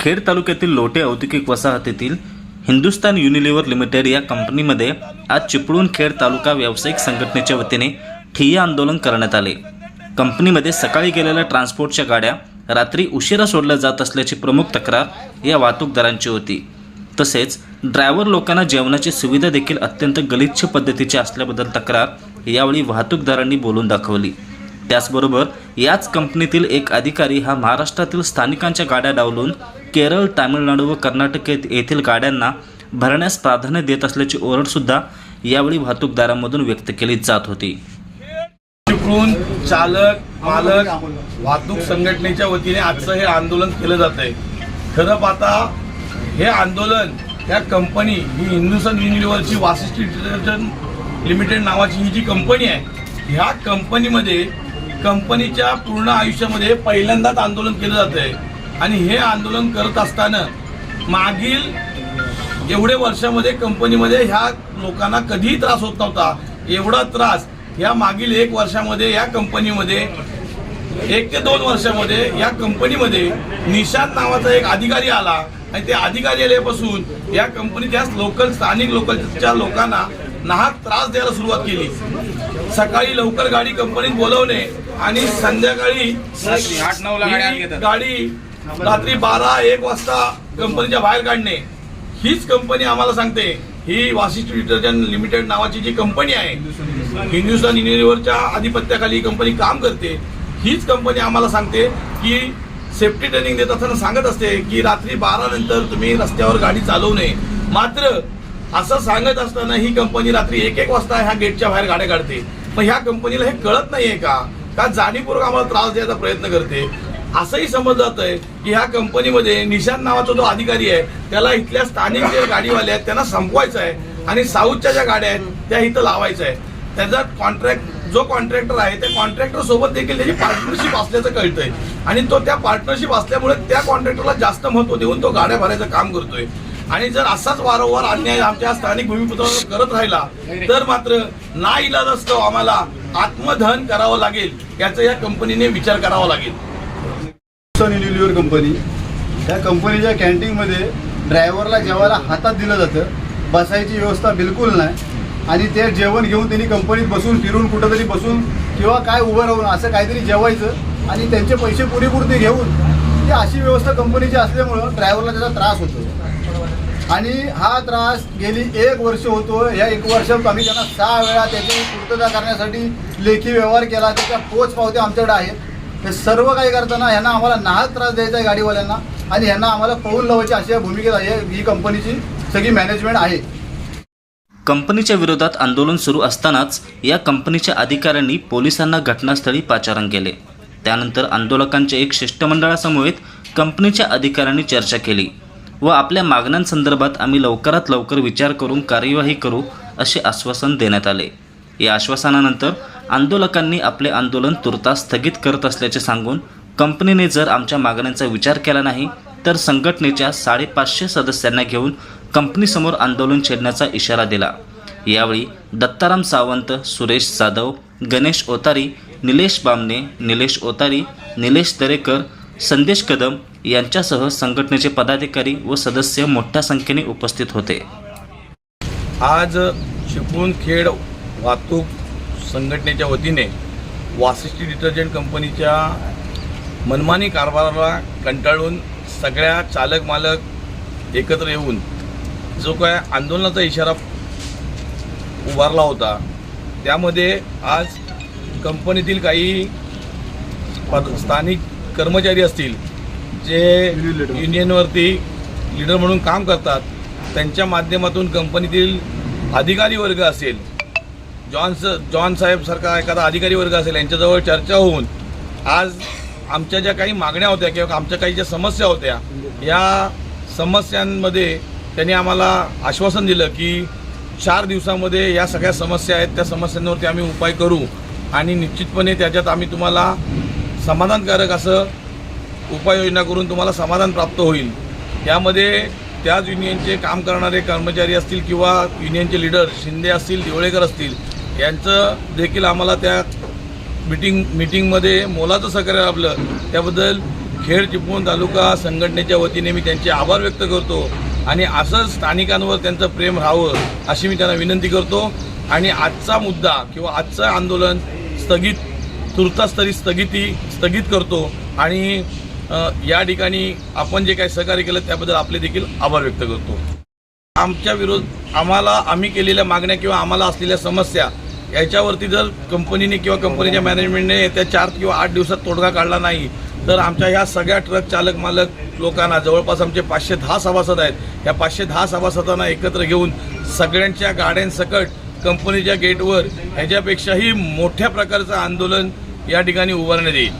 खेड तालुक्यातील लोटे औद्योगिक वसाहतीतील हिंदुस्तान युनिलिव्हर लिमिटेड या कंपनीमध्ये आज चिपळूण खेड तालुका व्यावसायिक संघटनेच्या वतीने ठिय्या आंदोलन करण्यात आले. कंपनीमध्ये सकाळी गेलेल्या ट्रान्सपोर्टच्या गाड्या रात्री उशिरा सोडल्या जात असल्याची प्रमुख तक्रार या वाहतूकदारांची होती. तसेच ड्रायव्हर लोकांना जेवणाची सुविधा देखील अत्यंत गलिच्छ पद्धतीची असल्याबद्दल तक्रार यावेळी वाहतूकदारांनी बोलून दाखवली. त्याचबरोबर याच कंपनीतील एक अधिकारी हा महाराष्ट्रातील स्थानिकांच्या गाड्या डावलून केरळ तामिळनाडू व कर्नाटक येथील गाड्यांना भरण्यास प्राधान्य देत असल्याची ओरडसुद्धा यावेळी वाहतूकदारांमधून व्यक्त केली जात होती. चिपळूण चालक मालक वाहतूक संघटनेच्या वतीने आजचं हे आंदोलन केलं जात आहे. खरं पाहता हे आंदोलन या कंपनी ही हिंदुस्थान युनिलिव्हरची वासिष्ठी डिटर्जंट लिमिटेड नावाची ही जी कंपनी आहे ह्या कंपनीमध्ये कंपनीच्या पूर्ण आयुष्यामध्ये पहिल्यांदाच आंदोलन केलं जात आहे आणि हे आंदोलन करत असताना मागील एवढे वर्षामध्ये कंपनीमध्ये ह्या लोकांना कधीही त्रास होत नव्हता. एवढा त्रास या मागील एक वर्षामध्ये या कंपनीमध्ये एक ते दोन वर्षामध्ये या कंपनीमध्ये निशांत नावाचा एक अधिकारी आला. आणि ते अधिकारी आल्यापासून या कंपनीच्या लोकल स्थानिक लोकलच्या लोकांना नाहक त्रास द्यायला सुरुवात केली. सकाळी लवकर गाडी कंपनीत बोलवणे आणि संध्याकाळी आठ नऊला गाडी रात्री बारा एक वाजता कंपनीच्या बाहेर काढणे. हीच कंपनी आम्हाला सांगते. ही वासिष्ठ डिटर्जंट लिमिटेड नावाची जी कंपनी आहे हिंदुस्थान युनिलिव्हरच्या आधिपत्याखाली ही कंपनी काम करते. हीच कंपनी आम्हाला सांगते की सेफ्टी ट्रेनिंग देत असताना सांगत असते की रात्री बारा नंतर तुम्ही रस्त्यावर गाडी चालवू नये. मात्र असं सांगत असताना ही कंपनी रात्री एक एक वाजता ह्या गेटच्या बाहेर गाड्या काढते. मग ह्या कंपनीला हे कळत नाहीये का? का जाणीवपूर्वक आम्हाला त्रास द्यायचा प्रयत्न करते? असंही समज जात आहे की ह्या कंपनीमध्ये निशांत नावाचा जो अधिकारी आहे त्याला इथल्या स्थानिक जे गाडीवाले आहेत त्यांना संपवायचं आहे आणि साऊथच्या ज्या गाड्या आहेत त्या इथं लावायचं आहे त्याचा कॉन्ट्रॅक्ट जो कॉन्ट्रॅक्टर आहे त्या कॉन्ट्रॅक्टर सोबत देखील त्याची पार्टनरशिप असल्याचं कळतंय. आणि तो त्या पार्टनरशिप असल्यामुळे त्या कॉन्ट्रॅक्टरला जास्त महत्त्व देऊन तो गाड्या भरायचं काम करतोय. आणि जर असाच वारंवार अन्याय आमच्या स्थानिक भूमिपुत्रावर करत राहिला तर मात्र ना इलाज असतो आम्हाला. आत्मदहन करावं लागेल याचा या कंपनीने विचार करावा लागेल. हिंदुस्थान युनिलिव्हर कंपनी त्या कंपनीच्या कॅन्टीनमध्ये ड्रायव्हरला जेवायला हातात दिलं जातं. बसायची व्यवस्था बिलकुल नाही. आणि ते जेवण घेऊन त्यांनी कंपनीत बसून फिरून कुठंतरी बसून किंवा काय उभं राहून असं काहीतरी जेवायचं आणि त्यांचे पैसे पुरेपुरते घेऊन ती अशी व्यवस्था कंपनीची असल्यामुळं ड्रायव्हरला त्याचा त्रास होतो. आणि हा त्रास गेली एक वर्ष होतो. या एक वर्षात आम्ही त्यांना सहा वेळा त्याची पूर्तता करण्यासाठी लेखी व्यवहार केला. त्याच्या पोच पावत्या आमच्याकडे आहेत. हे सर्व काही करताना ह्यांना आम्हाला नाहक त्रास द्यायचा आहे गाडीवाल्यांना. आणि ह्यांना आम्हाला पळून लावायची अशी भूमिका भूमिकेत आहे. ही कंपनीची सगळी मॅनेजमेंट आहे. कंपनीच्या विरोधात आंदोलन सुरू असतानाच या कंपनीच्या अधिकाऱ्यांनी पोलिसांना घटनास्थळी पाचारण केले. त्यानंतर आंदोलकांच्या एक शिष्टमंडळासमवेत कंपनीच्या अधिकाऱ्यांनी चर्चा केली. व आपल्या मागण्यांसंदर्भात आम्ही लवकरात लवकर विचार करून कार्यवाही करू असे आश्वासन देण्यात आले. या आश्वासनानंतर आंदोलकांनी आपले आंदोलन तुर्तास स्थगित करत असल्याचे सांगून कंपनीने जर आमच्या मागण्यांचा विचार केला नाही तर संघटनेच्या साडेपाचशे सदस्यांना घेऊन कंपनीसमोर आंदोलन छेडण्याचा इशारा दिला. यावेळी दत्ताराम सावंत सुरेश जाधव गणेश ओतारी निलेश बामणे निलेश ओतारी निलेश दरेकर संदेश कदम यांच्यासह संघटनेचे पदाधिकारी व सदस्य मोठ्या संख्येने उपस्थित होते. आज चिपळूणखेड वाहतूक संघटनेच्या वतीने वासिष्ठी डिटर्जंट कंपनीच्या मनमानी कारभाराला कंटाळून सगळ्या चालक मालक एकत्र येऊन जो काय आंदोलनाचा इशारा उभारला होता त्यामध्ये आज कंपनीतील काही पद स्थानिक कर्मचारी असतील जे युनियनवरती लीडर म्हणून काम करतात त्यांच्या माध्यमातून कंपनीतील अधिकारी वर्ग असेल जॉन्स जॉन साहेब सारखा एखादा अधिकारी वर्ग असेल यांच्याजवळ चर्चा होऊन आज आमच्या ज्या काही मागण्या होत्या किंवा आमच्या काही ज्या समस्या होत्या या समस्यांमध्ये त्यांनी आम्हाला आश्वासन दिलं की चार दिवसामध्ये या सगळ्या समस्या आहेत त्या समस्यांवरती आम्ही उपाय करू आणि निश्चितपणे त्याच्यात आम्ही तुम्हाला समाधानकारक असं उपाययोजना करून तुम्हाला समाधान प्राप्त होईल. यामध्ये त्याच युनियनचे काम करणारे कर्मचारी असतील किंवा युनियनचे लीडर शिंदे असतील दिवळेकर असतील यांचं देखील आम्हाला त्या मिटिंग मिटिंगमध्ये मोलाचं सहकार्य लाभलं. त्याबद्दल खेड चिपळूण तालुका संघटनेच्या वतीने मी त्यांचे आभार व्यक्त करतो आणि असंच स्थानिकांवर त्यांचं प्रेम राहावं अशी मी त्यांना विनंती करतो. आणि आजचा मुद्दा किंवा आजचं आंदोलन स्थगित तुर्तास तरी स्थगिती स्थगित करतो. आणि या ठिकाणी आपण जे काही सहकार्य केलं त्याबद्दल आपले देखील आभार व्यक्त करतो. आमच्या विरोध आम्हाला आम्ही केलेल्या मागण्या किंवा आम्हाला असलेल्या समस्या याच्यावरती जर कंपनीने किंवा कंपनीच्या मॅनेजमेंटने येत्या चार किंवा आठ दिवसात तोडगा काढला नाही तर आमच्या ह्या सगळ्या ट्रक चालक मालक लोकांना जवळपास आमचे पाचशे दहा सभासद आहेत या पाचशे दहा सभासदांना एकत्र घेऊन सगळ्यांच्या गाड्यांसकट कंपनीच्या गेटवर ह्याच्यापेक्षाही मोठ्या प्रकारचं आंदोलन या ठिकाणी उभारण्यात येईल.